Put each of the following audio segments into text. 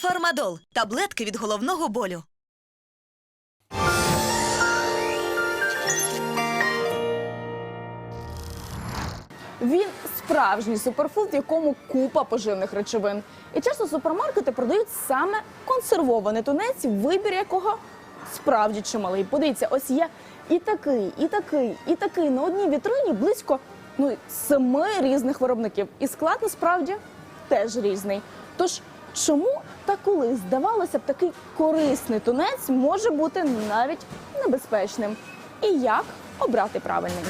Фармадол таблетки від головного болю. Він справжній суперфуд, в якому купа поживних речовин. І часто супермаркети продають саме консервований тунець, вибір якого справді чималий. Подивіться, ось є і такий, і такий, і такий. На одній вітрині близько ну, семи різних виробників. І склад насправді теж різний. Тож чому та коли здавалося б, такий корисний тунець може бути навіть небезпечним? І як обрати правильний?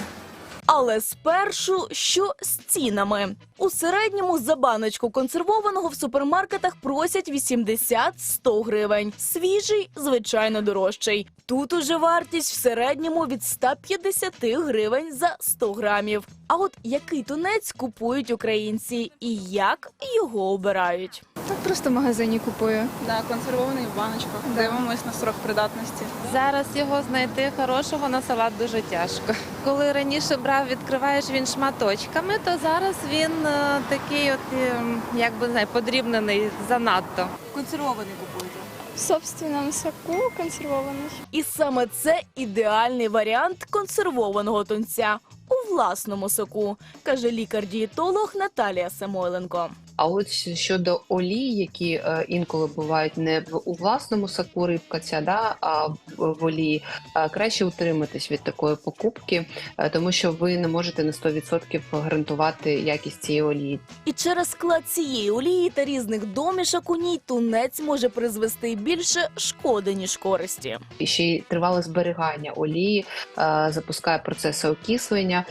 Але спершу що з цінами? У середньому за баночку консервованого в супермаркетах просять 80-100 гривень. Свіжий, звичайно, дорожчий. Тут уже вартість в середньому від 150 гривень за 100 грамів. А от який тунець купують українці і як його обирають? Так просто в магазині купую. Да, консервований в баночках. Дивимось на срок придатності. Зараз його знайти хорошого на салат дуже тяжко. Коли раніше брав, відкриваєш він шматочками, то зараз він е, такий, от е, як би знає, подрібнений занадто. Консервований купуєте. В собственному соку консервований. І саме це ідеальний варіант консервованого тунця у власному соку, каже лікар-дієтолог Наталія Самойленко. А от щодо олій, які е, інколи бувають не в у власному соку рибка ця, да, а в, в олії, е, краще утриматись від такої покупки, е, тому що ви не можете на 100% гарантувати якість цієї олії. І через склад цієї олії та різних домішок у ній тунець може призвести більше шкоди ніж користі. І ще й тривале зберігання олії е, запускає процеси окислення,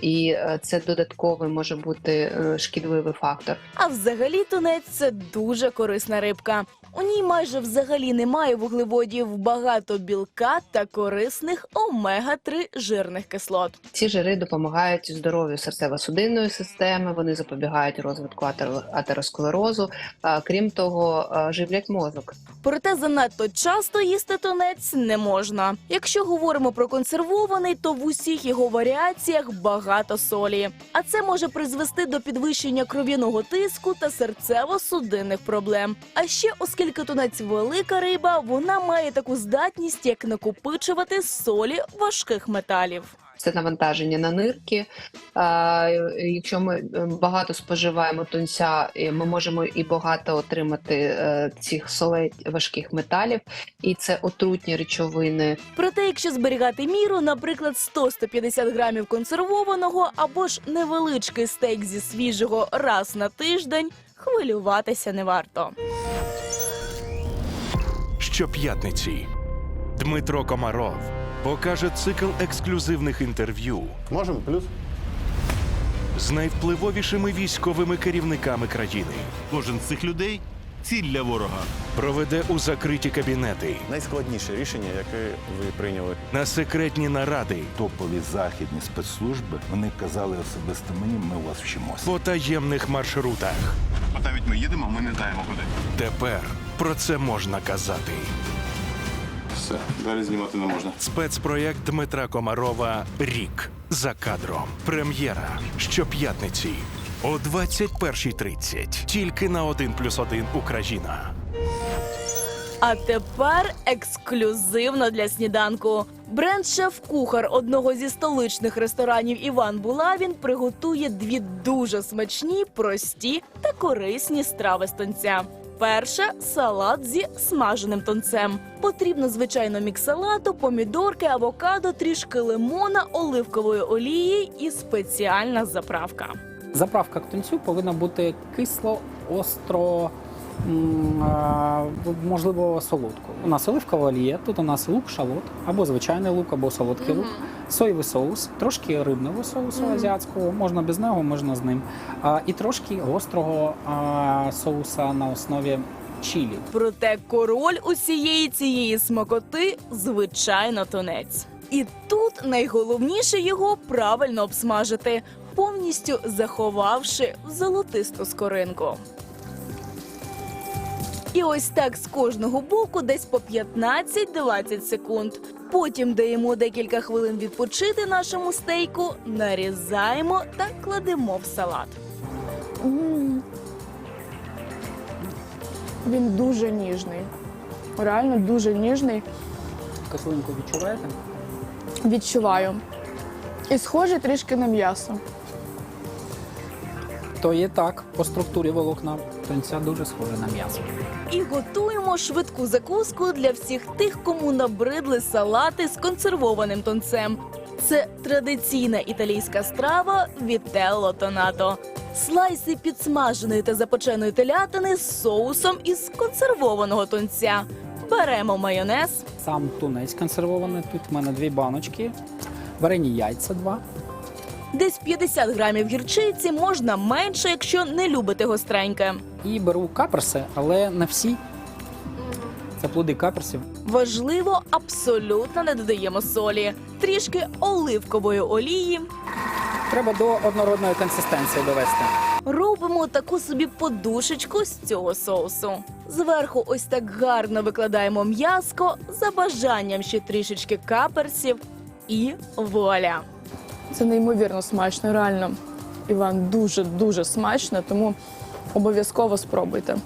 і це додатковий може бути шкідливий фактор. А взагалі тунець це дуже корисна рибка. У ній майже взагалі немає вуглеводів, багато білка та корисних омега-3 жирних кислот. Ці жири допомагають здоров'ю серцево-судинної системи, вони запобігають розвитку атер- атеросклерозу. Крім того, живлять мозок. Проте занадто часто їсти тунець не можна. Якщо говоримо про консервований, то в усіх його варіаціях багато солі. А це може призвести до підвищення кров'яного тиску та серцево-судинних проблем. А ще, оскільки тунець велика риба, вона має таку здатність, як накопичувати солі важких металів. Це навантаження на нирки. Якщо ми е, багато споживаємо тунця, ми можемо і багато отримати е, цих солей важких металів, і це отрутні речовини. Проте, якщо зберігати міру, наприклад, 100-150 грамів консервованого або ж невеличкий стейк зі свіжого раз на тиждень, хвилюватися не варто. Щоп'ятниці Дмитро Комаров покаже цикл ексклюзивних інтерв'ю Можемо плюс. з найвпливовішими військовими керівниками країни. Кожен з цих людей ціль для ворога. Проведе у закриті кабінети Найскладніше рішення, яке ви прийняли. на секретні наради топові західні спецслужби вони казали особисто мені, ми у вас вчимося. по таємних маршрутах. А навіть ми їдемо, ми не знаємо куди. Тепер про це можна казати. Все, далі знімати не можна. Спецпроєкт Дмитра Комарова Рік за кадром. Прем'єра щоп'ятниці о 21.30. Тільки на 1+,1 Україна. А тепер ексклюзивно для сніданку. Бренд шеф-кухар одного зі столичних ресторанів Іван Булавін приготує дві дуже смачні, прості та корисні страви з тонця. Перше салат зі смаженим тонцем. Потрібно звичайно мікс салату, помідорки, авокадо, трішки лимона, оливкової олії і спеціальна заправка. Заправка к тунцю повинна бути кисло, остро, можливо, солодко. У нас оливкова олія, тут у нас лук, шалот, або звичайний лук, або солодкий лук, соєвий соус, трошки рибного соусу азіатського, можна без нього, можна з ним. А, і трошки гострого а, соуса на основі чилі. Проте король усієї цієї смакоти звичайно тунець. І тут найголовніше його правильно обсмажити, повністю заховавши в золотисту скоринку. І ось так з кожного боку десь по 15-20 секунд. Потім даємо декілька хвилин відпочити нашому стейку, нарізаємо та кладемо в салат. М, Він дуже ніжний. Реально дуже ніжний. Кислинку відчуваєте? Відчуваю. І схожий трішки на м'ясо. То є так, по структурі волокна тунця дуже схоже на м'ясо. І готуємо швидку закуску для всіх тих, кому набридли салати з консервованим тонцем. Це традиційна італійська страва вітелло тонато. Слайси підсмаженої та запеченої телятини з соусом із консервованого тонця. Беремо майонез, Сам тунець консервований. Тут в мене дві баночки, варені яйця два. Десь 50 грамів гірчиці, можна менше, якщо не любите гостреньке. І беру каперси, але не всі. Це плоди каперсів. Важливо, абсолютно не додаємо солі. Трішки оливкової олії. Треба до однородної консистенції довести. Робимо таку собі подушечку з цього соусу. Зверху ось так гарно викладаємо м'яско, за бажанням ще трішечки каперсів і вуаля. Це неймовірно смачно, реально. Іван, дуже дуже смачно, тому обов'язково спробуйте.